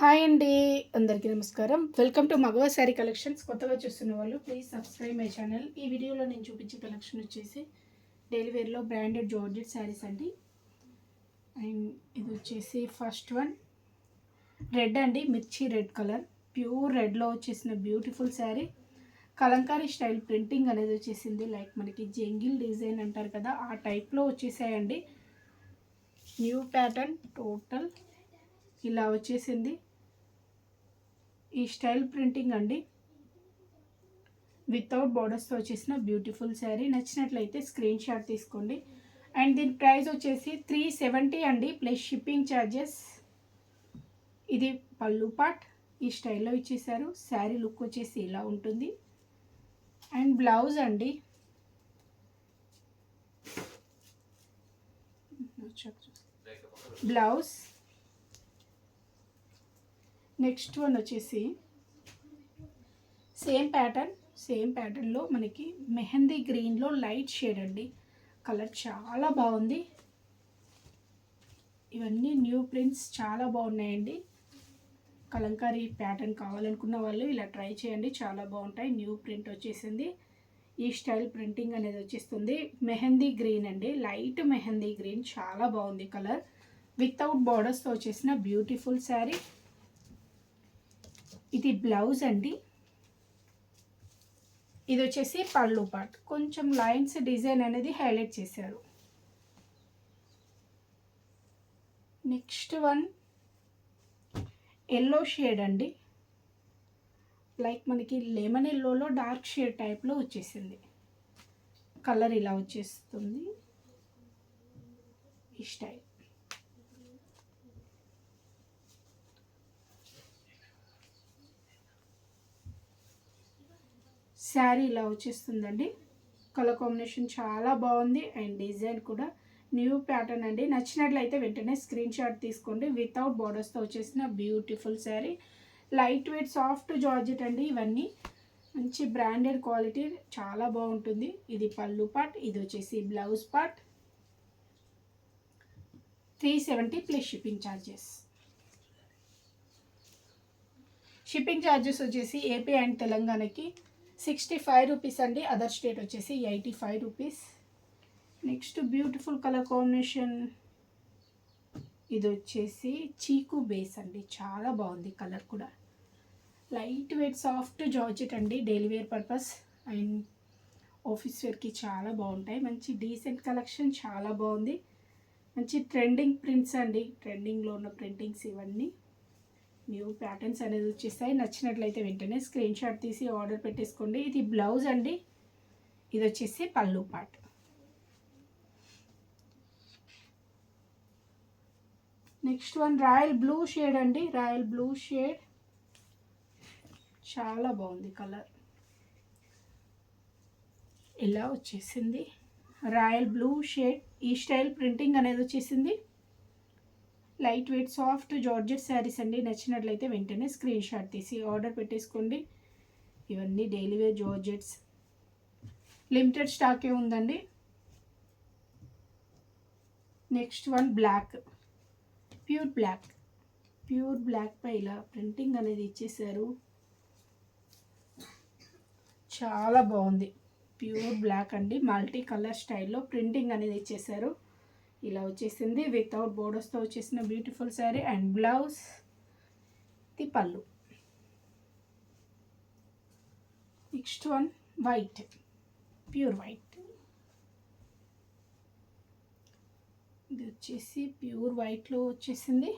Hi అండి అందరికీ నమస్కారం. వెల్కమ్ టు మగవ శారీ కలెక్షన్స్ కొత్తగా చూస్తున్న వాళ్ళు ప్లీజ్ సబ్స్క్రైబ్ మై ఛానల్ ఈ వీడియోలో నేను చూపించే కలెక్షన్ వచ్చేసి డైలీ వేర్లో బ్రాండెడ్ జార్జెట్ శారీస్ అండి. అండ్ ఇది వచ్చేసి ఫస్ట్ వన్ రెడ్ అండి మిర్చి రెడ్ కలర్ ప్యూర్ రెడ్లో వచ్చేసిన beautiful sari kalamkari style printing అనేది వచ్చేసింది. లైక్ మనకి జంగిల్ డిజైన్ అంటారు కదా ఆ టైప్లో వచ్చేసాయండి. న్యూ ప్యాటర్న్ టోటల్ ఇలా వచ్చేసింది. ఈ స్టైల్ ప్రింటింగ్ అండి. వితౌట్ బార్డర్స్తో వచ్చేసిన బ్యూటిఫుల్ శారీ నచ్చినట్లయితే స్క్రీన్ షాట్ తీసుకోండి. అండ్ దీని ప్రైస్ వచ్చేసి త్రీ సెవెంటీ అండి. ప్లస్ షిప్పింగ్ ఛార్జెస్ ఇది పళ్ళు పాట్ ఈ స్టైల్లో ఇచ్చేసారు శారీ లుక్ వచ్చేసి ఇలా ఉంటుంది. అండ్ బ్లౌజ్ అండి. బ్లౌజ్ నెక్స్ట్ వన్ వచ్చేసి సేమ్ ప్యాటర్న్ సేమ్ ప్యాటర్న్లో మనకి మెహందీ గ్రీన్లో లైట్ షేడ్ అండి. కలర్ చాలా బాగుంది. ఇవన్నీ న్యూ ప్రింట్స్ చాలా బాగున్నాయండి. కలంకారీ ప్యాటర్న్ కావాలనుకున్న వాళ్ళు ఇలా ట్రై చేయండి. చాలా బాగుంటాయి. న్యూ ప్రింట్ వచ్చేసింది. ఈ స్టైల్ ప్రింటింగ్ అనేది వచ్చేస్తుంది. మెహందీ గ్రీన్ అండి. Light mehndi green. చాలా బాగుంది కలర్. వితౌట్ బార్డర్స్తో వచ్చేసిన బ్యూటిఫుల్ శారీ. ఇది బ్లౌజ్ అండి. ఇది వచ్చేసి పళ్ళు పార్ట్. కొంచెం లైన్స్ డిజైన్ అనేది హైలైట్ చేశారు. నెక్స్ట్ వన్ ఎల్లో షేడ్ అండి. లైక్ మనకి లెమన్ ఎల్లోలో డార్క్ షేడ్ టైప్లో వచ్చేసింది. కలర్ ఇలా వచ్చేస్తుంది. ఈ స్టైల్. శారీ ఇలా వచ్చేస్తుందండి. కలర్ కాంబినేషన్ చాలా బాగుంది. అండ్ డిజైన్ కూడా న్యూ ప్యాటర్న్ అండి. నచ్చినట్లయితే వెంటనే స్క్రీన్ షాట్ తీసుకోండి. వితౌట్ బార్డర్స్తో వచ్చేసిన beautiful sari. Light weight soft georgette అండి ఇవన్నీ. మంచి బ్రాండెడ్ క్వాలిటీ. చాలా బాగుంటుంది. ఇది పళ్ళు పార్ట్ ఇది వచ్చేసి blouse part. Three seventy plus shipping charges shipping charges వచ్చేసి ఏపీ అండ్ తెలంగాణకి సిక్స్టీ ఫైవ్ రూపీస్ అండి. అదర్ స్టేట్ వచ్చేసి eighty five rupees next beautiful colour combination ఇది వచ్చేసి చీకు బేస్ అండి. చాలా బాగుంది కలర్ కూడా. లైట్ వెయిట్ సాఫ్ట్ జార్జెట్ అండి. Daily wear purpose and office వేర్కి చాలా బాగుంటాయి. మంచి డీసెంట్ కలెక్షన్ చాలా బాగుంది. మంచి ట్రెండింగ్ ప్రింట్స్ అండి. ట్రెండింగ్లో ఉన్న ప్రింటింగ్స్ ఇవన్నీ. న్యూ ప్యాటర్న్స్ అనేది వచ్చేస్తాయి. నచ్చినట్లయితే వెంటనే స్క్రీన్ షాట్ తీసి ఆర్డర్ పెట్టేసుకోండి. ఇది బ్లౌజ్ అండి. ఇది వచ్చేసి పళ్ళు pot next one royal blue shade అండి. రాయల్ బ్లూ షేడ్ చాలా బాగుంది కలర్ ఇలా వచ్చేసింది? రాయల్ బ్లూ షేడ్ ఈ స్టైల్ ప్రింటింగ్ అనేది వచ్చేసింది. Light weight soft georgette saris అండి. నచ్చినట్లయితే వెంటనే స్క్రీన్ షాట్ తీసి ఆర్డర్ పెట్టేసుకోండి. ఇవన్నీ డైలీ వేర్ జార్జెట్స్. లిమిటెడ్ స్టాకే ఉందండి. Next one black. Pure black. Pure black పై ఇలా ప్రింటింగ్ అనేది ఇచ్చేసారు. చాలా బాగుంది. ప్యూర్ బ్లాక్ అండి. మల్టీ కలర్ స్టైల్లో ప్రింటింగ్ అనేది ఇచ్చేసారు. ఇలా వచ్చేసింది. వితౌట్ బోర్డర్స్తో వచ్చేసిన beautiful sari and blouse the పళ్ళు. Next one white pure white ఇది వచ్చేసి ప్యూర్ వైట్లో వచ్చేసింది.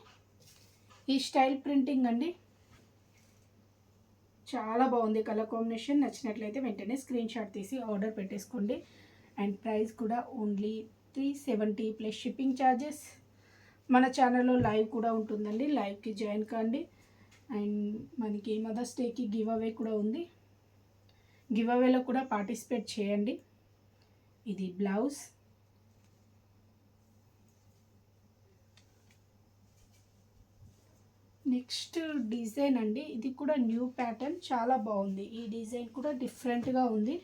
ఈ స్టైల్ ప్రింటింగ్ అండి. చాలా బాగుంది కలర్ కాంబినేషన్ నచ్చినట్లయితే వెంటనే స్క్రీన్ షాట్ తీసి ఆర్డర్ పెట్టేసుకోండి. అండ్ ప్రైస్ కూడా only three seventy plus shipping charges మన ఛానల్లో లైవ్ కూడా ఉంటుందండి. లైవ్కి జాయిన్ కాండి. అండ్ మనకి మదర్స్ డేకి గివ్ అవే కూడా ఉంది. గివ్ అవేలో కూడా పార్టిసిపేట్ చేయండి. ఇది బ్లౌజ్. నెక్స్ట్ డిజైన్ అండి. ఇది కూడా న్యూ ప్యాటర్న్. చాలా బాగుంది. ఈ డిజైన్ కూడా డిఫరెంట్గా ఉంది.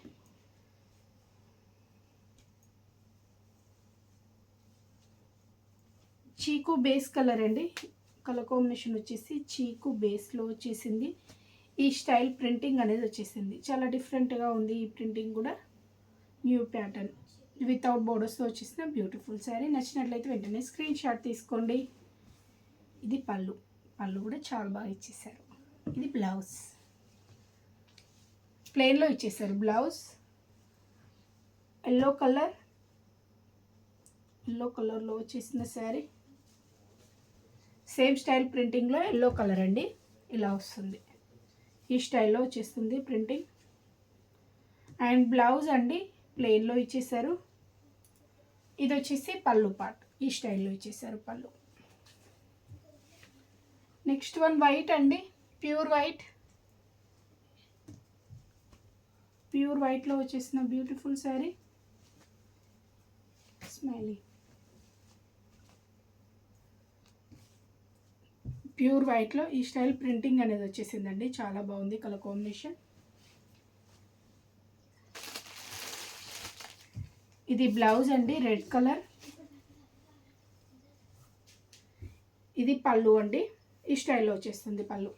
చీకు బేస్ కలర్ అండి. కలర్ కాంబినేషన్ వచ్చేసి చీకు బేస్లో వచ్చేసింది. ఈ స్టైల్ ప్రింటింగ్ అనేది వచ్చేసింది. చాలా డిఫరెంట్గా ఉంది ఈ ప్రింటింగ్ కూడా. న్యూ ప్యాటర్న్ వితౌట్ బోర్డర్స్తో వచ్చేసిన బ్యూటిఫుల్ శారీ నచ్చినట్లయితే వెంటనే స్క్రీన్ షాట్ తీసుకోండి. ఇది పళ్ళు. పళ్ళు కూడా చాలా బాగా ఇచ్చేసారు ఇది బ్లౌజ్ ప్లెయిన్లో ఇచ్చేసారు బ్లౌజ్ ఎల్లో కలర్ ఎల్లో కలర్లో వచ్చేసిన శారీ సేమ్ స్టైల్ ప్రింటింగ్లో ఎల్లో కలర్ అండి. ఇలా వస్తుంది. ఈ స్టైల్లో వచ్చేస్తుంది ప్రింటింగ్. అండ్ బ్లౌజ్ అండి ప్లెయిన్లో ఇచ్చేసారు. ఇది వచ్చేసి పళ్ళు పార్ట్. ఈ స్టైల్లో ఇచ్చేసారు పళ్ళు. నెక్స్ట్ వన్ వైట్ అండి. Pure white. ప్యూర్ వైట్లో వచ్చేసిన బ్యూటిఫుల్ శారీ. స్మైలీ. ప్యూర్ వైట్లో ఈ స్టైల్ ప్రింటింగ్ అనేది వచ్చేసిందండి. చాలా బాగుంది కలర్ కాంబినేషన్. ఇది బ్లౌజ్ అండి రెడ్ కలర్. ఇది పళ్ళు అండి. ఈ స్టైల్లో వచ్చేస్తుంది పళ్ళు.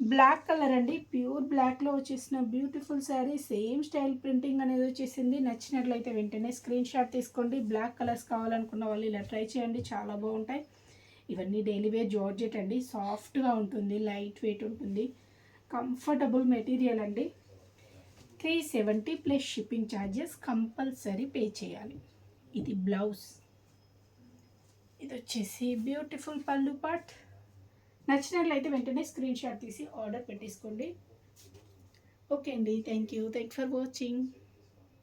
బ్లాక్ కలర్ అండి. ప్యూర్ బ్లాక్లో వచ్చేసిన beautiful sari. Same style printing అనేది వచ్చేసింది. నచ్చినట్లయితే వెంటనే స్క్రీన్ షాట్ తీసుకోండి. బ్లాక్ కలర్స్ కావాలనుకున్న వాళ్ళు ఇలా ట్రై చేయండి. చాలా బాగుంటాయి. ఇవన్నీ డైలీ వేర్ జార్జెట్ అండి. సాఫ్ట్గా ఉంటుంది లైట్ వెయిట్ ఉంటుంది. కంఫర్టబుల్ మెటీరియల్ అండి. Three seventy plus shipping charges compulsory pay చేయాలి. ఇది బ్లౌజ్. ఇది వచ్చేసి బ్యూటిఫుల్ పళ్ళు పాట్ నచ్చినట్లయితే వెంటనే స్క్రీన్ షాట్ తీసి ఆర్డర్ పెట్టేసుకోండి. ఓకే అండి. Thank you. Thank for watching.